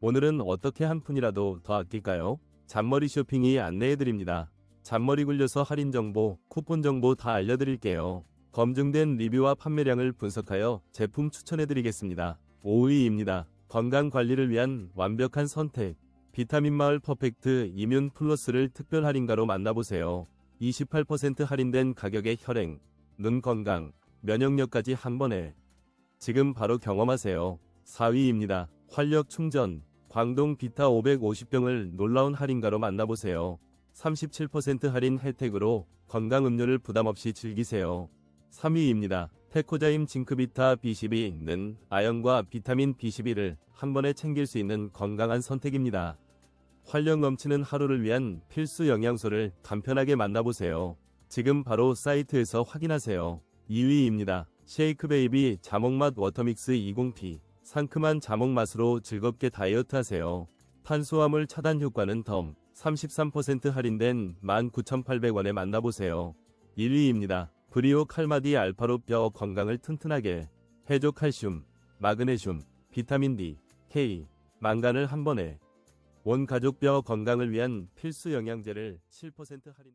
오늘은 어떻게 한 푼이라도 더 아낄까요? 잔머리 쇼핑이 안내해드립니다. 잔머리 굴려서 할인 정보, 쿠폰 정보 다 알려드릴게요. 검증된 리뷰와 판매량을 분석하여 제품 추천해드리겠습니다. 5위입니다. 건강 관리를 위한 완벽한 선택. 비타민 마을 퍼펙트 이뮨 플러스를 특별 할인가로 만나보세요. 28% 할인된 가격에 혈행, 눈 건강, 면역력까지 한 번에. 지금 바로 경험하세요. 4위입니다. 활력 충전. 광동 비타 550병을 놀라운 할인가로 만나보세요. 37% 할인 혜택으로 건강 음료를 부담 없이 즐기세요. 3위입니다. 테코자임 징크비타 B12는 아연과 비타민 B12를 한 번에 챙길 수 있는 건강한 선택입니다. 활력 넘치는 하루를 위한 필수 영양소를 간편하게 만나보세요. 지금 바로 사이트에서 확인하세요. 2위입니다. 쉐이크 베이비 자몽맛 워터믹스 20P. 상큼한 자몽 맛으로 즐겁게 다이어트 하세요. 탄수화물 차단 효과는 덤. 33% 할인된 19,800원에 만나보세요. 1위입니다. 브리오 칼마디 알파로 뼈 건강을 튼튼하게. 해조 칼슘, 마그네슘, 비타민 D, K, 망간을 한 번에. 온 가족 뼈 건강을 위한 필수 영양제를 7% 할인.